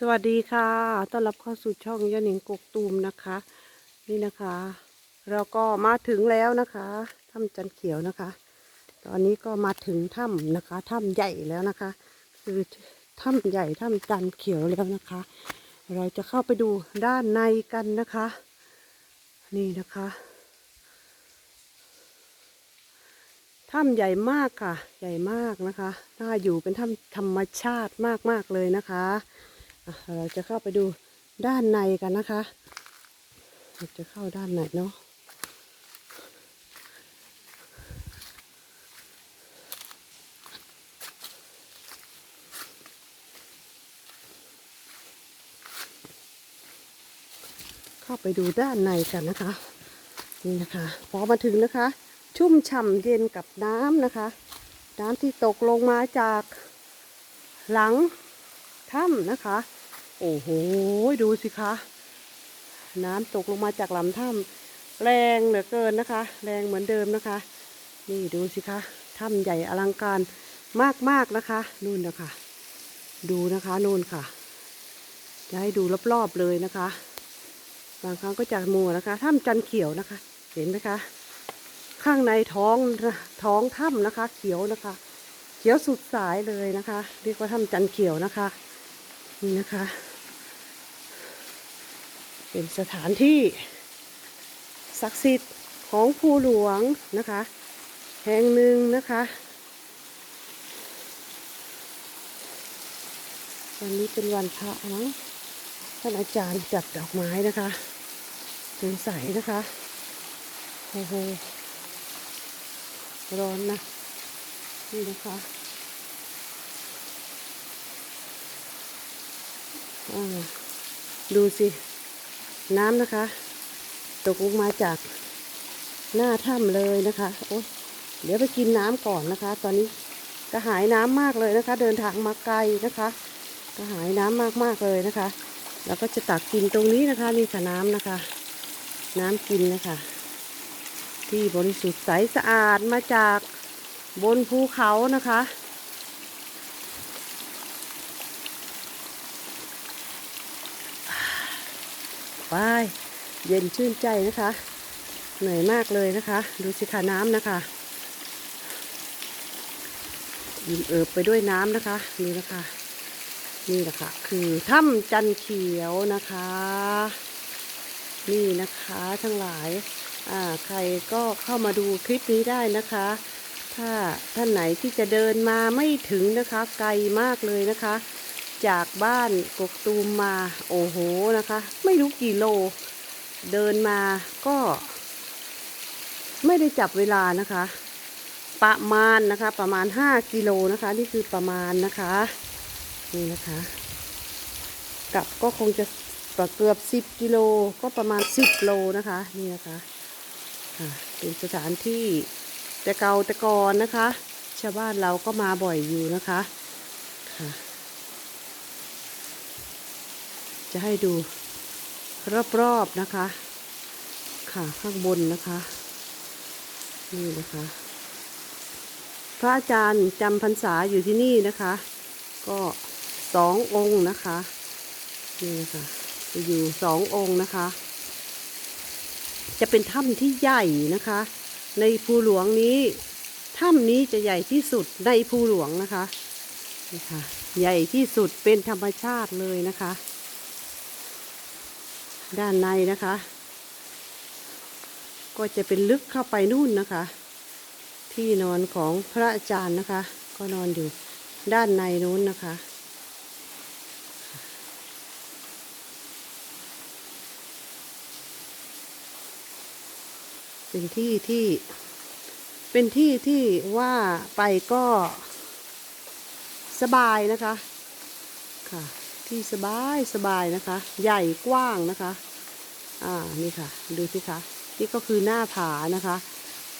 สวัสดีค่ะต้อนรับเข้าสู่ช่องยาหนิงกกตูมนะคะ นี่นะคะ เราก็มาถึงแล้วนะคะถ้ำจันเขียวนะคะ ตอนนี้ก็มาถึงถ้ำนะคะถ้ำใหญ่แล้วนะคะ คือถ้ำใหญ่ถ้ำจันเขียวแล้วนะคะ เราจะเข้าไปดูด้านในกันนะคะ นี่นะคะถ้ำใหญ่มากค่ะ ใหญ่มากนะคะน่าอยู่เป็นถ้ำธรรมชาติมากๆเลยนะคะอะ เราจะเข้าไปดูด้านในกันนะคะเราจะเข้าด้านไหนเนาะเข้าไปดูด้านในกันนะคะ นี่นะคะ พอมาถึงนะคะ ชุ่มฉ่ำเย็นกับน้ำนะคะ น้ำที่ตกลงมาจากหลังถ้ำนะคะ โอ้โห ดูสิคะ น้ำตกลงมาจากลำถ้ำแรงเหลือเกินนะคะ แรงเหมือนเดิมนะคะ นี่ดูสิคะถ้ำใหญ่อลังการมากๆนะคะนู่นนะคะ ดูนะคะนู่นค่ะ จะให้ดูรอบๆเลยนะคะ บางครั้งก็จะมัวนะคะถ้ำจันเขียวนะคะ เห็นไหมคะ ข้างในท้องท้องถ้ำนะคะ เขียวนะคะ เขียวสุดสายเลยนะคะ เรียกว่าถ้ำจันเขียวนะคะนี่นะคะ เป็นสถานที่ศักดิ์สิทธิ์ของภูหลวงนะคะ แห่งหนึ่งนะคะ วันนี้เป็นวันพระมั้งท่านอาจารย์จัดดอกไม้นะคะสวยใสนะคะโอ้โหร้อนนะนี่นะคะอ่าดูสิ น้ำนะคะ ตกลงมาจากหน้าถ้ำเลยนะคะโอ๊ยเดี๋ยวไปกินน้ำก่อนนะคะ ตอนนี้กระหายน้ำมากเลยนะคะ เดินทางมาไกลนะคะกระหายน้ำมากมากๆเลยนะคะ แล้วก็จะตักกินตรงนี้นะคะนี่ค่ะน้ำนะคะ น้ำกินนะคะ ที่บริสุทธิ์ใสสะอาดมาจากบนภูเขานะคะ ไปเย็นชื่นใจนะคะ เหนื่อยมากเลยนะคะ ดูสิคะน้ำนะคะยิ้มเอิบไปด้วยน้ำนะคะ นี่นะคะ นี่แหละค่ะ คือถ้ำจันเขียวนะคะ นี่นะคะทั้งหลายอ่าใครก็เข้ามาดูคลิปนี้ได้นะคะ ถ้าท่านไหนที่จะเดินมาไม่ถึงนะคะ ไกลมากเลยนะคะ จากบ้านกกตูมมา โอ้โหนะคะ ไม่รู้กี่โล เดินมาก็ ไม่ได้จับเวลานะคะ ประมาณนะคะ ประมาณ5กิโลนะคะ นี่คือประมาณนะคะ นี่นะคะ กลับก็คงจะเกือบ10กิโลก็ประมาณ10โลนะคะ นี่นะคะเป็นสถานที่แต่เก่าแต่ก่อนนะคะ ชาวบ้านเราก็มาบ่อยอยู่นะคะค่ะ จะให้ดูรอบๆนะคะ ค่ะข้างบนนะคะ นี่นะคะ พระอาจารย์จำพรรษาอยู่ที่นี่นะคะ ก็สององค์นะคะ นี่นะคะจะอยู่สององค์นะคะ จะเป็นถ้ำที่ใหญ่นะคะ ในภูหลวงนี้ถ้ำนี้จะใหญ่ที่สุดในภูหลวงนะคะนี่ค่ะใหญ่ที่สุดเป็นธรรมชาติเลยนะคะ ด้านในนะคะ ก็จะเป็นลึกเข้าไปนู่นนะคะ ที่นอนของพระอาจารย์นะคะ ก็นอนอยู่ด้านในนู้นนะคะ เป็นที่ที่เป็นที่ที่ว่าไปก็สบายนะคะค่ะที่สบายสบายนะคะ ใหญ่กว้างนะคะ อ่านี่ค่ะ ดูสิคะนี่ก็คือหน้าผานะคะ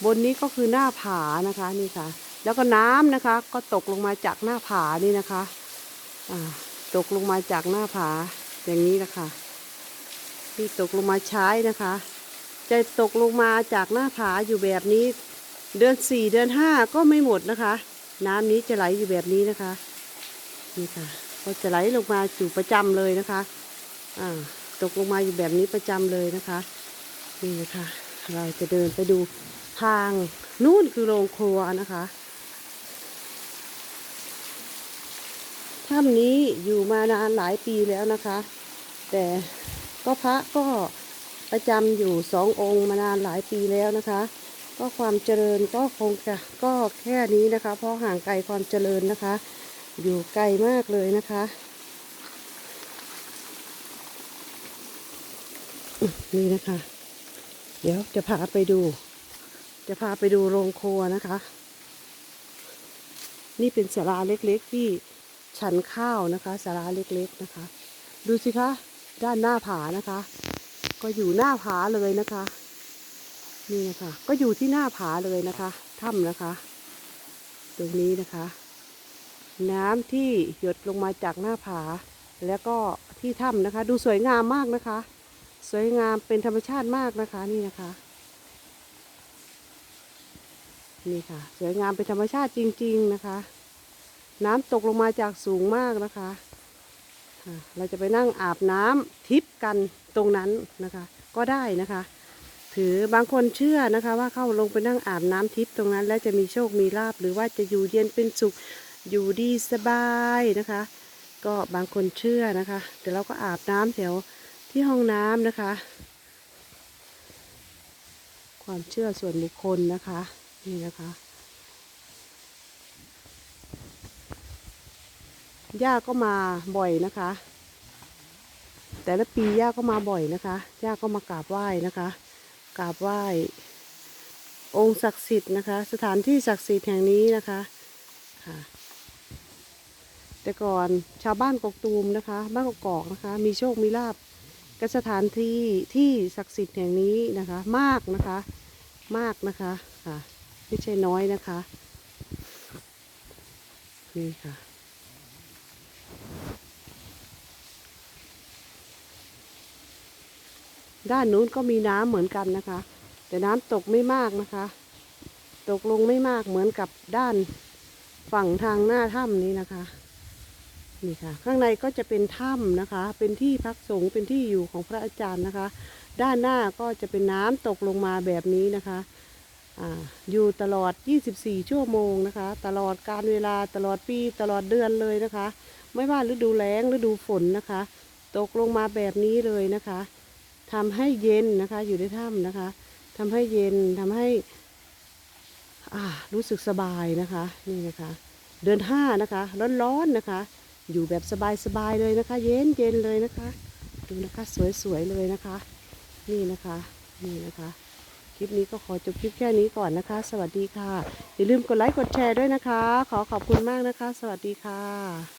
บนนี้ก็คือหน้าผานะคะนี่ค่ะ แล้วก็น้ำนะคะ ก็ตกลงมาจากหน้าผานี่นะคะอ่าตกลงมาจากหน้าผาอย่างนี้นะคะที่ตกลงมาใช้นะคะ จะตกลงมาจากหน้าผาอยู่แบบนี้ เดือนสี่เดือนห้าก็ไม่หมดนะคะ น้ำนี้จะไหลอยู่แบบนี้นะคะนี่ค่ะก็จะไหลลงมาอยู่ประจำเลยนะคะอ่า ตกลงมาอยู่แบบนี้ประจำเลยนะคะ นี่นะคะ เราจะเดินไปดูทางนู่นคือโรงครัวนะคะ ถ้ำนี้อยู่มานานหลายปีแล้วนะคะ แต่ก็พระก็ประจำอยู่สององค์มานานหลายปีแล้วนะคะ ก็ความเจริญก็คงจะก็แค่นี้นะคะ เพราะห่างไกลความเจริญนะคะ อยู่ไกลมากเลยนะคะอืม นี่นะคะ เดี๋ยวจะพาไปดู จะพาไปดูโรงครัวนะคะ นี่เป็นศาลาเล็กๆที่ฉันข้าวนะคะศาลาเล็กๆนะคะ ดูสิคะด้านหน้าผานะคะ ก็อยู่หน้าผาเลยนะคะ นี่นะคะก็อยู่ที่หน้าผาเลยนะคะถ้ำนะคะ ตรงนี้นะคะ น้ำที่หยดลงมาจากหน้าผา แล้วก็ที่ถ้ำนะคะ ดูสวยงามมากนะคะ สวยงามเป็นธรรมชาติมากนะคะนี่นะคะ นี่ค่ะ สวยงามเป็นธรรมชาติจริง ๆนะคะ น้ำตกลงมาจากสูงมากนะคะเราจะไปนั่งอาบน้ำทิพย์กันตรงนั้นนะคะ ก็ได้นะคะ ถือบางคนเชื่อนะคะ ว่าเข้าลงไปนั่งอาบน้ำทิพย์ตรงนั้น แล้วจะมีโชคมีลาบหรือว่าจะอยู่เย็นเป็นสุขอยู่ดีสบายนะคะ ก็บางคนเชื่อนะคะเดี๋ยวเราก็อาบน้ำแถว ที่ห้องน้ำนะคะ ความเชื่อส่วนบุคคลนะคะ นี่นะคะย่าก็มาบ่อยนะคะ แต่ละปีย่าก็มาบ่อยนะคะย่าก็มากราบไหว้นะคะกราบไหว้ องค์ศักดิ์สิทธิ์นะคะ สถานที่ศักดิ์สิทธิ์แห่งนี้นะคะค่ะแต่ก่อนชาวบ้านกกตูมนะคะ บ้านกกอกนะคะ มีโชคมีลาบ กับสถานที่ที่ศักดิ์สิทธิ์แห่งนี้นะคะ มากนะคะ มากนะคะค่ะไม่ใช่น้อยนะคะนี่ค่ะด้านนู้นก็มีน้ำเหมือนกันนะคะ แต่น้ำตกไม่มากนะคะ ตกลงไม่มากเหมือนกับด้านฝั่งทางหน้าถ้ำนี้นะคะ นี่ค่ะ ข้างในก็จะเป็นถ้ำนะคะ เป็นที่พักสงฆ์เป็นที่อยู่ของพระอาจารย์นะคะ ด้านหน้าก็จะเป็นน้ำตกลงมาแบบนี้นะคะอาอยู่ตลอด 24 ชั่วโมงนะคะ ตลอดการเวลาตลอดปีตลอดเดือนเลยนะคะ ไม่ว่าฤดูแล้งฤดูฝนนะคะ ตกลงมาแบบนี้เลยนะคะทำให้เย็นนะคะ อยู่ในถ้ำนะคะทำให้เย็นทำให้อ่ารู้สึกสบายนะคะ นี่นะคะ เดือนห้านะคะ ร้อนๆนะคะ อยู่แบบสบายๆเลยนะคะ เย็นเย็นเลยนะคะ ดูนะคะสวยๆเลยนะคะ นี่นะคะนี่นะคะ คลิปนี้ก็ขอจบคลิปแค่นี้ก่อนนะคะ สวัสดีค่ะ อย่าลืมกดไลค์กดแชร์ด้วยนะคะ ขอขอบคุณมากนะคะ สวัสดีค่ะ